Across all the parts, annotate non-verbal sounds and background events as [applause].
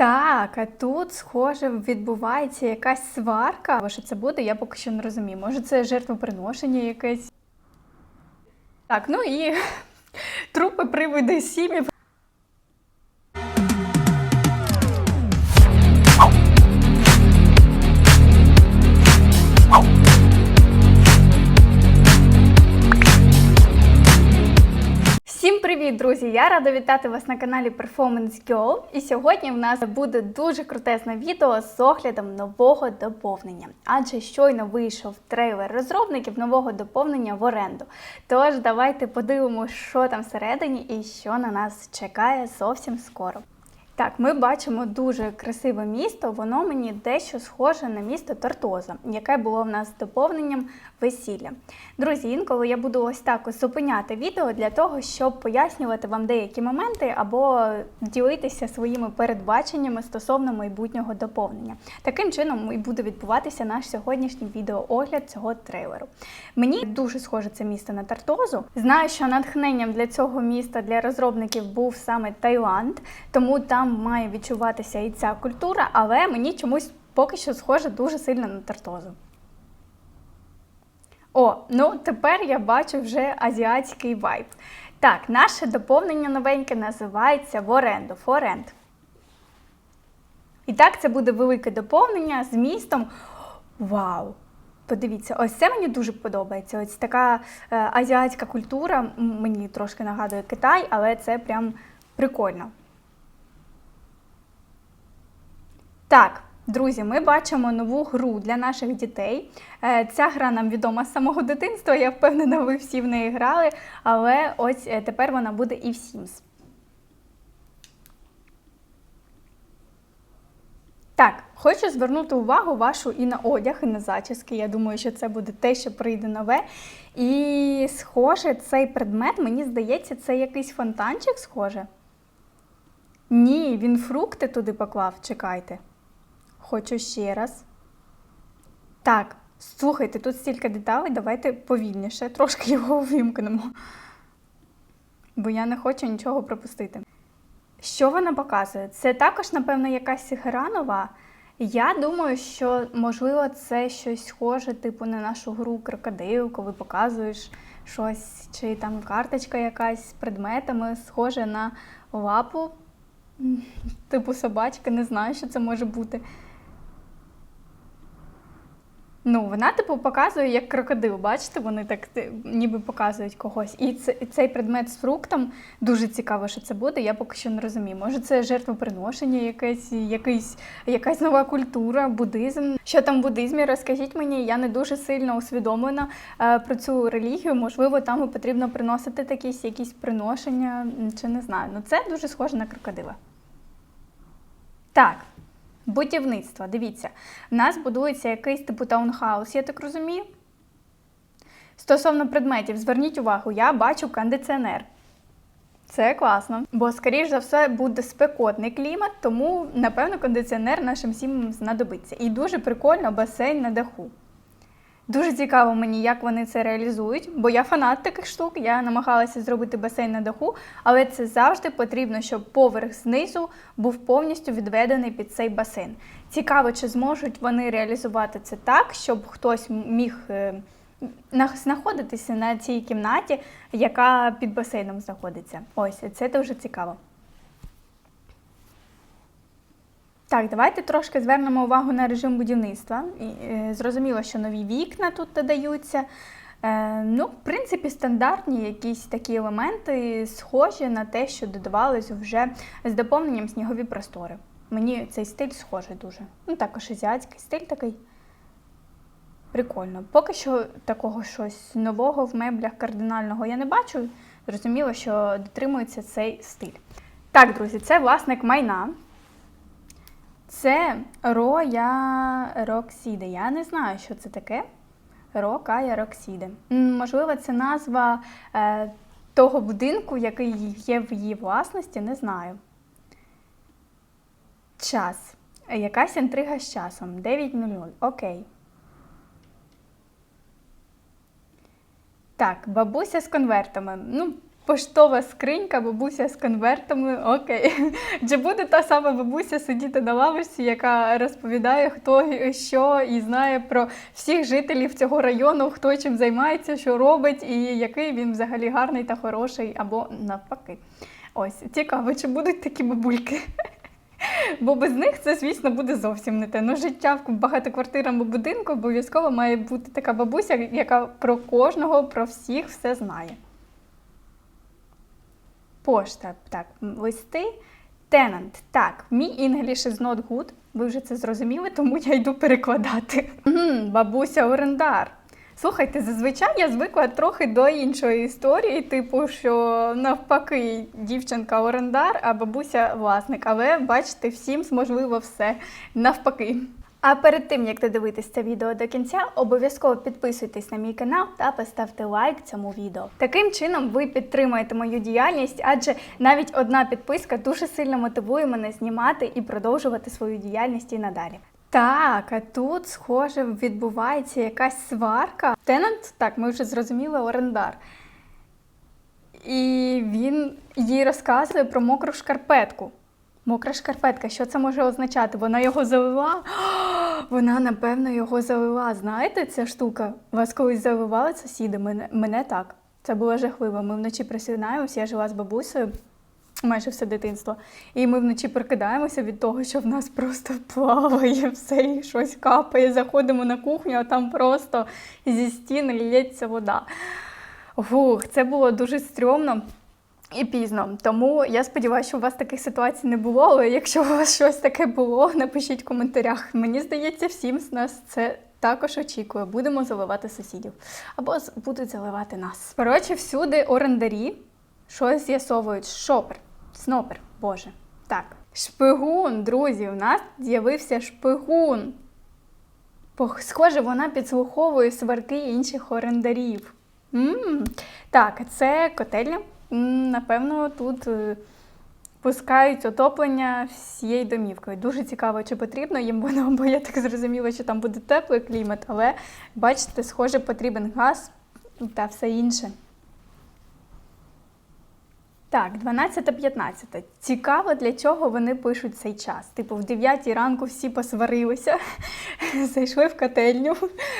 Так, а тут, схоже, відбувається якась сварка. Що це буде, я поки що не розумію. Може, це жертвоприношення якесь. Так, ну і [laughs] трупи привиди сім'ї. Друзі! Я рада вітати вас на каналі Performance Girl. І сьогодні в нас буде дуже крутесне відео з оглядом нового доповнення. Адже щойно вийшов трейлер розробників нового доповнення в оренду. Тож давайте подивимося, що там всередині і що на нас чекає зовсім скоро. Так, ми бачимо дуже красиве місто. Воно мені дещо схоже на місто Тортоза, яке було в нас доповненням весілля. Друзі, інколи я буду ось так ось зупиняти відео для того, щоб пояснювати вам деякі моменти або ділитися своїми передбаченнями стосовно майбутнього доповнення. Таким чином і буде відбуватися наш сьогоднішній відеоогляд цього трейлеру. Мені дуже схоже це місто на Тартозу. Знаю, що натхненням для цього міста для розробників був саме Таїланд, тому там має відчуватися і ця культура, але мені чомусь поки що схоже дуже сильно на Тартозу. О, ну тепер я бачу вже азіатський вайб. Так, наше доповнення новеньке називається в оренду, форенд. І так, це буде велике доповнення з містом. Вау! Подивіться, ось це мені дуже подобається. Ось така е, азіатська культура мені трошки нагадує Китай, але це прям прикольно. Так, друзі, ми бачимо нову гру для наших дітей. Е, Ця гра нам відома з самого дитинства. Я впевнена, ви всі в неї грали, але ось е, тепер вона буде і в Sims. Так, хочу звернути увагу вашу і на одяг, і на зачіски. Я думаю, що це буде те, що прийде нове. І схоже, цей предмет, мені здається, це якийсь фонтанчик схоже. Ні, він фрукти туди поклав, чекайте. Хочу ще раз. Так, слухайте, тут стільки деталей, давайте повільніше, трошки його увімкнемо. Бо я не хочу нічого пропустити. Що вона показує? Це також, напевно, якась гра нова. Я думаю, що можливо це щось схоже, типу на нашу гру крокодил, коли показуєш щось, чи там карточка якась з предметами, схоже на лапу, типу собачки, не знаю, що це може бути. Ну, вона, типу, показує як крокодил. Бачите, вони так ніби показують когось. І це, і цей предмет з фруктом дуже цікаво, що це буде. Я поки що не розумію. Може, це жертвоприношення, якесь, якийсь, якась нова культура, буддизм. Що там в буддизмі? Розкажіть мені, я не дуже сильно усвідомлена е, про цю релігію. Можливо, там потрібно приносити якісь, якісь приношення, чи не знаю. Ну, це дуже схоже на крокодила. Так. Будівництво. Дивіться, в нас будується якийсь типу таунхаус, я так розумію. Стосовно предметів, зверніть увагу, я бачу кондиціонер. Це класно. Бо, скоріш за все, буде спекотний клімат, тому, напевно, кондиціонер нашим всім знадобиться. І дуже прикольно басейн на даху. Дуже цікаво мені, як вони це реалізують, бо я фанат таких штук. Я намагалася зробити басейн на даху, але це завжди потрібно, щоб поверх знизу був повністю відведений під цей басейн. Цікаво, чи зможуть вони реалізувати це так, щоб хтось міг е, знаходитися на цій кімнаті, яка під басейном знаходиться. Ось це дуже цікаво. Так, давайте трошки звернемо увагу на режим будівництва. Е, Зрозуміло, що нові вікна тут додаються. Е, ну, в принципі, стандартні якісь такі елементи, схожі на те, що додавалось вже з доповненням снігові простори. Мені цей стиль схожий дуже. Ну, також азіатський стиль такий. Прикольно. Поки що такого щось нового в меблях кардинального я не бачу. Зрозуміло, що дотримується цей стиль. Так, друзі, це власник майна. Це Роя Роксіде. Я не знаю, що це таке. Рокая Роксіде. М, Можливо, це назва е, того будинку, який є в її власності, не знаю. Час. Якась інтрига з часом. 9.00. Окей. Так, бабуся з конвертами. Ну, Поштова скринька, бабуся з конвертами. Окей. [laughs] Чи буде та сама бабуся сидіти на лавочці, яка розповідає, хто що і знає про всіх жителів цього району, хто чим займається, що робить, і який він взагалі гарний та хороший, або навпаки. Ось цікаво, чи будуть такі бабульки. [laughs] Бо без них це, звісно, буде зовсім не те. Ну, життя в багатоквартирному будинку обов'язково має бути така бабуся, яка про кожного, про всіх все знає. Пошта, так, листи. Тенант. Так, мій English is not good. Ви вже це зрозуміли, тому я йду перекладати. Бабуся орендар. Слухайте, зазвичай я звикла трохи до іншої історії, типу, що навпаки дівчинка орендар, а бабуся власник. Але бачите, всім можливо все навпаки. А перед тим як додивитись це відео до кінця, обов'язково підписуйтесь на мій канал та поставте лайк цьому відео. Таким чином ви підтримуєте мою діяльність, адже навіть одна підписка дуже сильно мотивує мене знімати і продовжувати свою діяльність і надалі. Так, а тут, схоже, відбувається якась сварка. Тенант, так, ми вже зрозуміли, орендар. І він їй розказує про мокру шкарпетку. Мокра шкарпетка, що це може означати? Вона його залила? [gasps] Вона, напевно, його залила. Знаєте, ця штука? Вас колись заливали сусіди? Мене, мене так. Це було жахливо. Ми вночі просинаємося, я жила з бабусею майже все дитинство. І ми вночі прокидаємося від того, що в нас просто плаває все і щось капає. Заходимо на кухню, а там просто зі стін лється вода. Фух, це було дуже стрьомно. І пізно. Тому я сподіваюся, що у вас таких ситуацій не було. Але якщо у вас щось таке було, напишіть в коментарях. Мені здається, всім з нас це також очікує. Будемо заливати сусідів. Або будуть заливати нас. Коротше, всюди орендарі щось з'ясовують. Шопер, снопер, боже. Так. Шпигун, друзі, у нас з'явився шпигун. Схоже, вона підслуховує сварки інших орендарів. м Так, це котельня. Напевно, тут е, пускають отоплення всією домівкою. Дуже цікаво, чи потрібно їм воно, бо я так зрозуміла, що там буде теплий клімат, але бачите, схоже, потрібен газ та все інше. Так, 12.15. Цікаво, для чого вони пишуть цей час. Типу, в 9 ранку всі посварилися, [laughs] зайшли в котельню,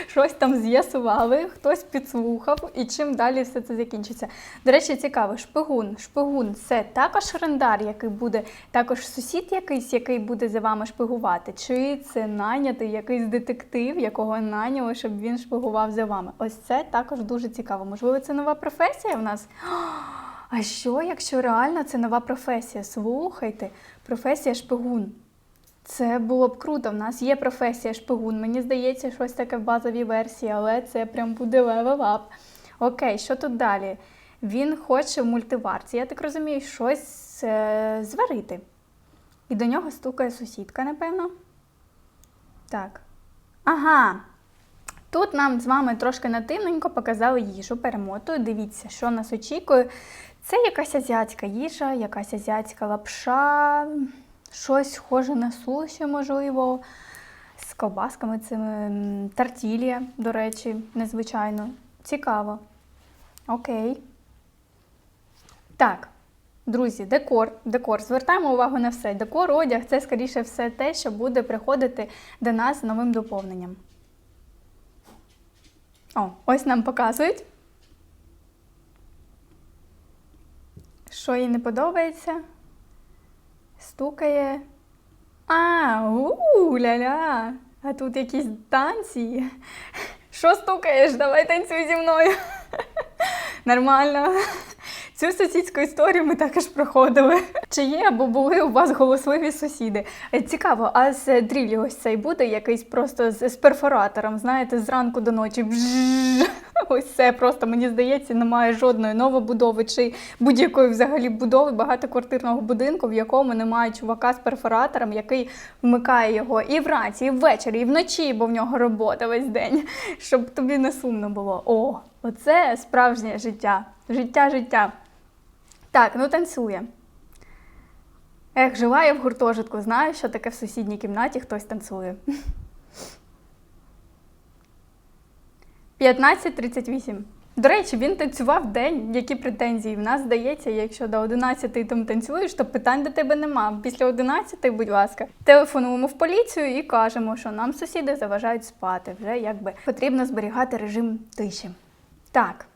щось там з'ясували, хтось підслухав, і чим далі все це закінчиться. До речі, цікаво, шпигун. Шпигун це також орендар, який буде, також сусід якийсь, який буде за вами шпигувати, чи це найнятий якийсь детектив, якого найняли, щоб він шпигував за вами. Ось це також дуже цікаво. Можливо, це нова професія в нас. А що, якщо реально це нова професія? Слухайте, професія шпигун. Це було б круто. В нас є професія шпигун. Мені здається, щось таке в базовій версії, але це прям буде up. Окей, що тут далі? Він хоче в мультиварці, я так розумію, щось е, зварити. І до нього стукає сусідка, напевно. Так. Ага. Тут нам з вами трошки нативненько показали їжу, перемотую. Дивіться, що нас очікує. Це якась азіатська їжа, якась азіатська лапша, щось схоже на суші, можливо, з ковбасками цими тартілія, до речі, незвичайно. Цікаво. Окей. Так, друзі, декор. Декор. Звертаємо увагу на все. Декор, одяг це, скоріше все, те, що буде приходити до нас з новим доповненням. О, ось нам показують. Що їй не подобається? Стукає. А, у ля-ля. А тут якісь танці. Що стукаєш? Давай танцюй зі мною. Нормально. Цю сусідську історію ми також проходили. Чи є або були у вас голосливі сусіди? Е, Цікаво, а з дрілі ось цей буде якийсь просто з, з перфоратором, знаєте, зранку до ночі. Бжжж. [laughs] Ось це просто мені здається, немає жодної новобудови чи будь-якої взагалі будови багатоквартирного будинку, в якому немає чувака з перфоратором, який вмикає його і вранці, і ввечері, і вночі, бо в нього робота весь день, [laughs] щоб тобі не сумно було. О, оце справжнє життя. Життя, життя. Так, ну танцює. Ех, жила я в гуртожитку, знаю, що таке в сусідній кімнаті хтось танцює. 15.38. До речі, він танцював день, які претензії. В нас здається, якщо до 11 там танцюєш, то питань до тебе нема. Після 11, будь ласка, телефонуємо в поліцію і кажемо, що нам сусіди заважають спати. Вже якби потрібно зберігати режим тиші. Так.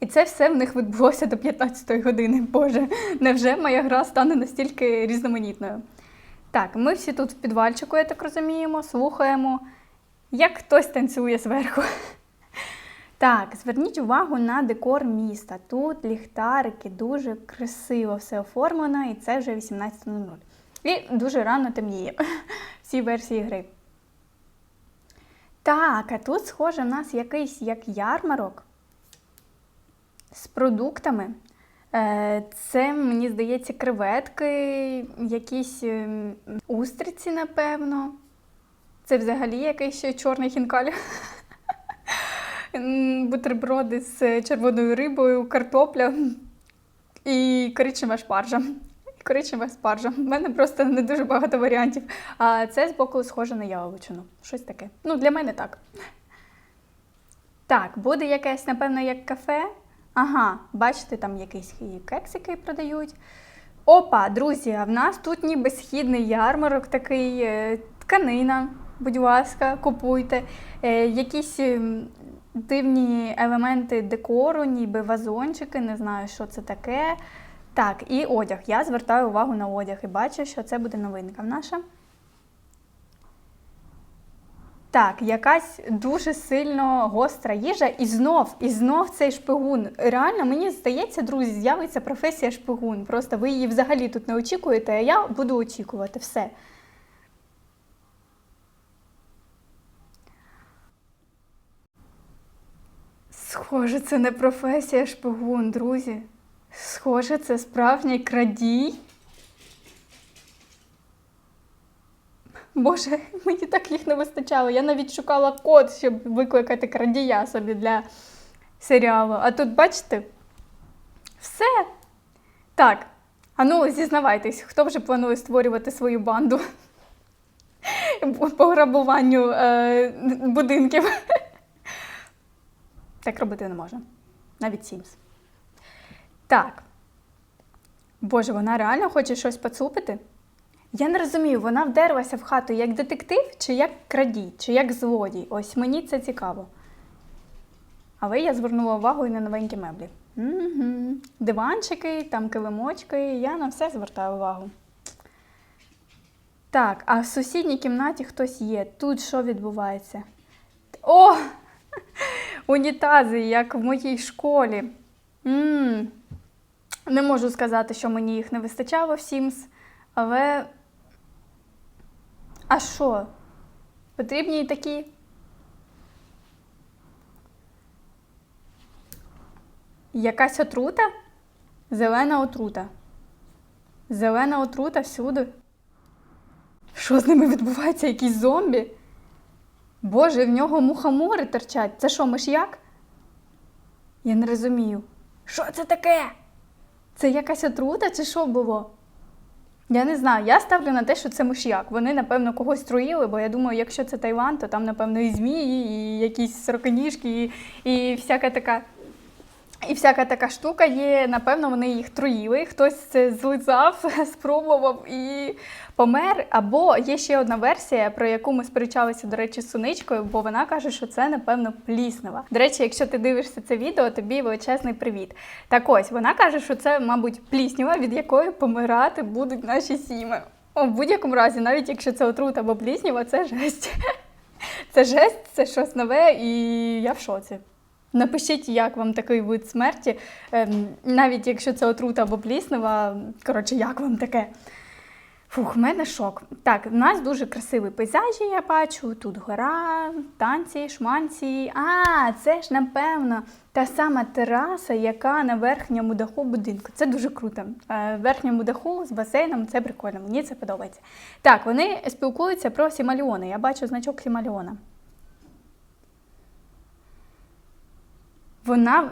І це все в них відбулося до 15-ї години. Боже, невже моя гра стане настільки різноманітною? Так, ми всі тут в підвальчику, я так розуміємо, слухаємо, як хтось танцює зверху. Так, зверніть увагу на декор міста. Тут ліхтарики, дуже красиво все оформлено, і це вже 18.00. І дуже рано темніє [laughs] в цій версії гри. Так, а тут, схоже, в нас якийсь як ярмарок з продуктами. Е, Це, мені здається, креветки, якісь ем, устриці, напевно. Це взагалі якийсь ще чорний хінкаль. Бутерброди з червоною рибою, картопля і коричнева шпаржа. Коричнева спаржа. У мене просто не дуже багато варіантів. А це збоку схоже на яловичину. Щось таке. Ну, для мене так. Так, буде якесь, напевно, як кафе. Ага, бачите, там якісь і кексики продають. Опа, друзі, а в нас тут ніби східний ярмарок такий, е, тканина, будь ласка, купуйте. Е, Якісь дивні елементи декору, ніби вазончики, не знаю, що це таке. Так, і одяг. Я звертаю увагу на одяг і бачу, що це буде новинка наша. Так, якась дуже сильно гостра їжа, і знов, і знов цей шпигун. Реально, мені здається, друзі, з'явиться професія шпигун. Просто ви її взагалі тут не очікуєте, а я буду очікувати все. Схоже, це не професія шпигун, друзі. Схоже, це справжній крадій. Боже, [laughs] мені так їх не вистачало. Я навіть шукала код, щоб викликати крадія собі для серіалу. А тут, бачите, все. Так. А ну, зізнавайтесь, хто вже планує створювати свою банду [laughs] по грабуванню е, будинків? [laughs] Так робити не можна. Навіть Sims. Так. Боже, вона реально хоче щось поцупити? Я не розумію, вона вдерлася в хату як детектив, чи як крадій, чи як злодій. Ось мені це цікаво. Але я звернула увагу і на новенькі меблі. Угу. Диванчики, там килимочки, я на все звертаю увагу. Так, а в сусідній кімнаті хтось є. Тут що відбувається? О! [laughs] Унітази, як в моїй школі. м Не можу сказати, що мені їх не вистачало в Sims, але. А що? Потрібні і такі? Якась отрута? Зелена отрута. Зелена отрута всюди. Що з ними відбувається? Якісь зомбі? Боже, в нього мухомори торчать. Це що, миш'як? Я не розумію. Що це таке? Це якась отрута чи що було? Я не знаю. Я ставлю на те, що це миш'як. Вони, напевно, когось труїли, бо я думаю, якщо це Таїланд, то там, напевно, і змії, і якісь сороконіжки, і, і всяка така. І всяка така штука є, напевно, вони їх труїли, хтось це злизав, [laughs] спробував і помер. Або є ще одна версія, про яку ми сперечалися, до речі, з суничкою, бо вона каже, що це, напевно, пліснова. До речі, якщо ти дивишся це відео, тобі величезний привіт. Так ось вона каже, що це, мабуть, пліснява, від якої помирати будуть наші сіми. О, в будь-якому разі, навіть якщо це отрута або пліснява, це жесть. [laughs] Це жесть, це щось нове, і я в шоці. Напишіть, як вам такий вид смерті, ем, навіть якщо це отрута або пліснева, коротше, як вам таке? Фух, в мене шок. Так, в нас дуже красиві пейзажі, я бачу. Тут гора, танці, шманці. А, це ж, напевно, та сама тераса, яка на верхньому даху будинку. Це дуже круто. Е, верхньому даху з басейном це прикольно, мені це подобається. Так, вони спілкуються про Сімаліони. Я бачу значок Сімаліона. Вона,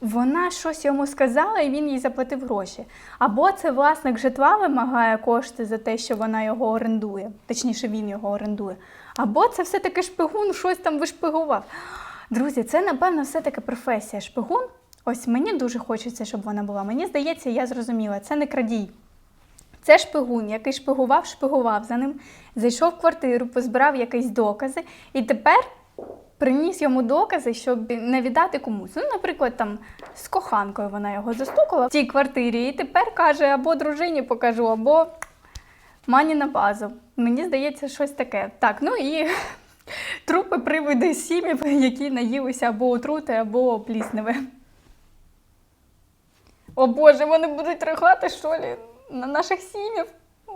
вона щось йому сказала, і він їй заплатив гроші. Або це власник житла вимагає кошти за те, що вона його орендує, точніше, він його орендує. Або це все-таки шпигун щось там вишпигував. Друзі, це напевно все-таки професія шпигун. Ось мені дуже хочеться, щоб вона була. Мені здається, я зрозуміла, це не крадій. Це шпигун, який шпигував, шпигував за ним, зайшов в квартиру, позбирав якісь докази, і тепер приніс йому докази, щоб не віддати комусь. Ну, наприклад, там з коханкою вона його застукала в тій квартирі, і тепер каже, або дружині покажу, або мані на базу. Мені здається, щось таке. Так, ну і [laughs] трупи привиди сім'їв, [laughs] які наїлися або отрути, або плісневе. О Боже, вони будуть ригати, що лі, на наших сім'їв.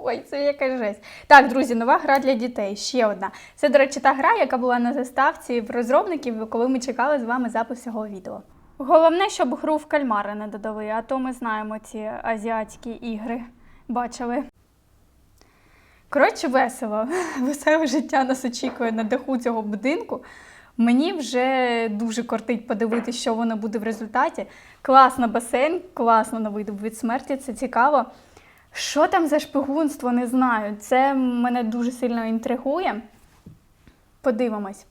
Ой, це якась жесть. Так, друзі, нова гра для дітей. Ще одна. Це, до речі, та гра, яка була на заставці в розробників, коли ми чекали з вами запис цього відео. Головне, щоб гру в кальмари не додали, а то ми знаємо ці азіатські ігри. Бачили. Коротше, весело. [laughs] Веселе життя нас очікує на даху цього будинку. Мені вже дуже кортить подивитися, що воно буде в результаті. Класно басейн, класно на виду від смерті, це цікаво. Що там за шпигунство, не знаю. Це мене дуже сильно інтригує. Подивимось.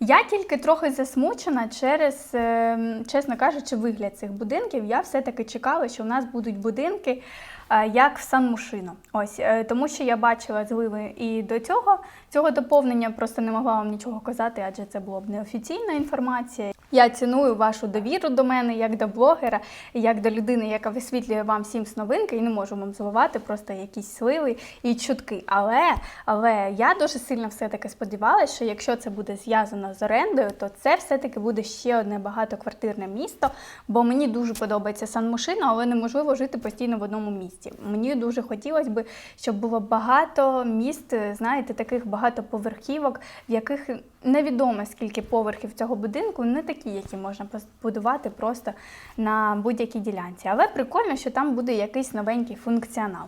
Я тільки трохи засмучена через, е, чесно кажучи, вигляд цих будинків. Я все-таки чекала, що в нас будуть будинки як в Сан. Ось, е, тому що я бачила зливи і до цього. Цього доповнення просто не могла вам нічого казати, адже це була б неофіційна інформація. Я ціную вашу довіру до мене як до блогера, як до людини, яка висвітлює вам всім новинки, і не можу вам заливати просто якісь сливи і чутки. Але, але я дуже сильно все-таки сподівалася, що якщо це буде зв'язано з орендою, то це все-таки буде ще одне багатоквартирне місто, бо мені дуже подобається Сан Мушино, але неможливо жити постійно в одному місті. Мені дуже хотілося б, щоб було багато міст, знаєте, таких багатоповерхівок, в яких невідомо скільки поверхів цього будинку, не такі, які можна побудувати просто на будь-якій ділянці. Але прикольно, що там буде якийсь новенький функціонал.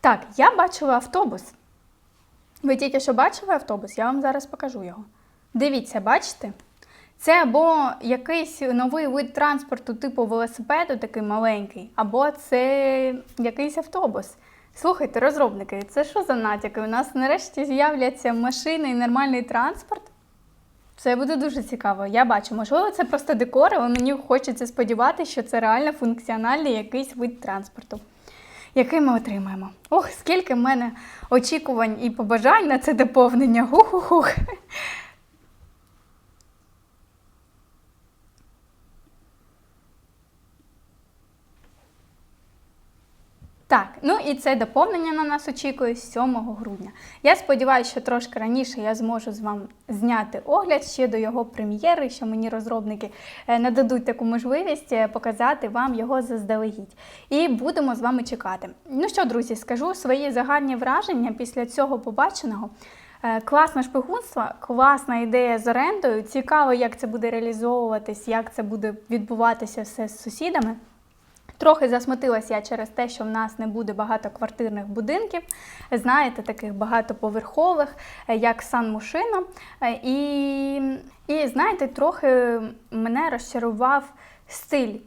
Так, я бачила автобус. Ви тільки що бачили автобус? Я вам зараз покажу його. Дивіться, бачите? Це або якийсь новий вид транспорту, типу велосипеду, такий маленький, або це якийсь автобус. Слухайте, розробники, це що за натяки? У нас нарешті з'являться машини і нормальний транспорт. Це буде дуже цікаво. Я бачу, можливо, це просто декор, але мені хочеться сподіватися, що це реально функціональний якийсь вид транспорту, який ми отримаємо. Ох, скільки в мене очікувань і побажань на це доповнення. Хух-хух-хух. Так, ну і це доповнення на нас очікує 7 грудня. Я сподіваюся, що трошки раніше я зможу з вами зняти огляд ще до його прем'єри, що мені розробники е, нададуть таку можливість е, показати вам його заздалегідь. І будемо з вами чекати. Ну що, друзі, скажу свої загальні враження після цього побаченого. Е, Класне шпигунство, класна ідея з орендою. Цікаво, як це буде реалізовуватись, як це буде відбуватися все з сусідами. Трохи засмутилася я через те, що в нас не буде багатоквартирних будинків, знаєте, таких багатоповерхових, е, як Сан Мушино. Е, І, і знаєте, трохи мене розчарував стиль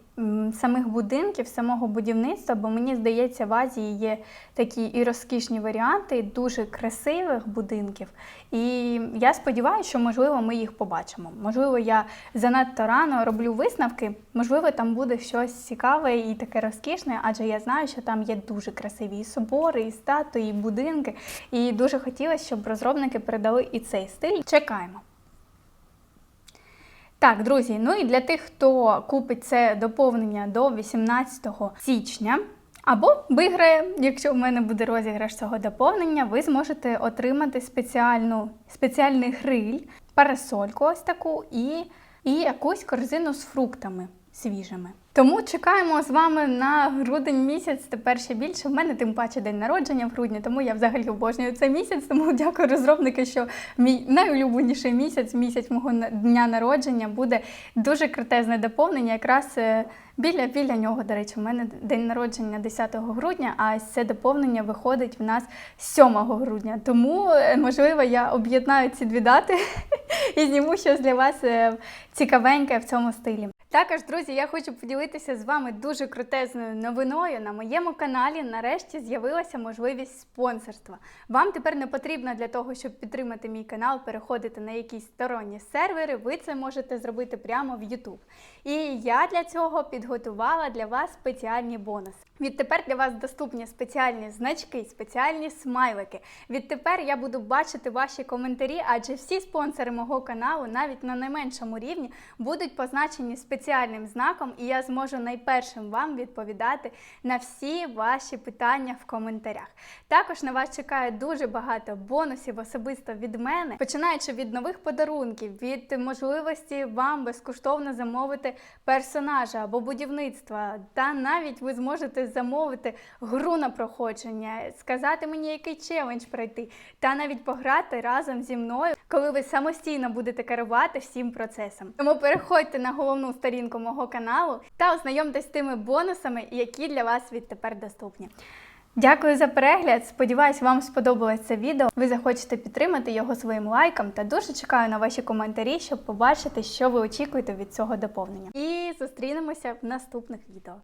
самих будинків, самого будівництва, бо мені здається, в Азії є такі і розкішні варіанти, дуже красивих будинків. І я сподіваюся, що можливо ми їх побачимо. Можливо, я занадто рано роблю висновки. Можливо, там буде щось цікаве і таке розкішне, адже я знаю, що там є дуже красиві і собори, і статуї, і будинки. І дуже хотілося, щоб розробники передали і цей стиль. Чекаємо. Так, друзі, ну і для тих, хто купить це доповнення до 18 січня. Або виграє, якщо в мене буде розіграш цього доповнення, ви зможете отримати спеціальну, спеціальний гриль, парасольку ось таку і, і якусь корзину з фруктами свіжими. Тому чекаємо з вами на грудень місяць. Тепер ще більше. В мене тим паче день народження в грудні, тому я взагалі обожнюю цей місяць. Тому дякую розробники, що мій найулюбленіший місяць, місяць мого дня народження, буде дуже крутезне доповнення. Якраз е, біля біля нього, до речі, у мене день народження 10 грудня, а це доповнення виходить в нас 7 грудня. Тому, е, можливо, я об'єднаю ці дві дати [laughs] і зніму щось для вас е, цікавеньке в цьому стилі. Також, друзі, я хочу поділитися з вами дуже крутезною новиною. На моєму каналі нарешті з'явилася можливість спонсорства. Вам тепер не потрібно для того, щоб підтримати мій канал, переходити на якісь сторонні сервери. Ви це можете зробити прямо в YouTube. І я для цього підготувала для вас спеціальні бонуси. Відтепер для вас доступні спеціальні значки, спеціальні смайлики. Відтепер я буду бачити ваші коментарі, адже всі спонсори мого каналу, навіть на найменшому рівні, будуть позначені спеціальним знаком, і я зможу найпершим вам відповідати на всі ваші питання в коментарях. Також на вас чекає дуже багато бонусів особисто від мене, починаючи від нових подарунків, від можливості вам безкоштовно замовити персонажа або будівництва, та навіть ви зможете замовити гру на проходження, сказати мені, який челендж пройти, та навіть пограти разом зі мною, коли ви самостійно будете керувати всім процесом. Тому переходьте на головну сторінку мого каналу та ознайомтесь з тими бонусами, які для вас відтепер доступні. Дякую за перегляд. Сподіваюсь, вам сподобалось це відео. Ви захочете підтримати його своїм лайком та дуже чекаю на ваші коментарі, щоб побачити, що ви очікуєте від цього доповнення. І зустрінемося в наступних відео.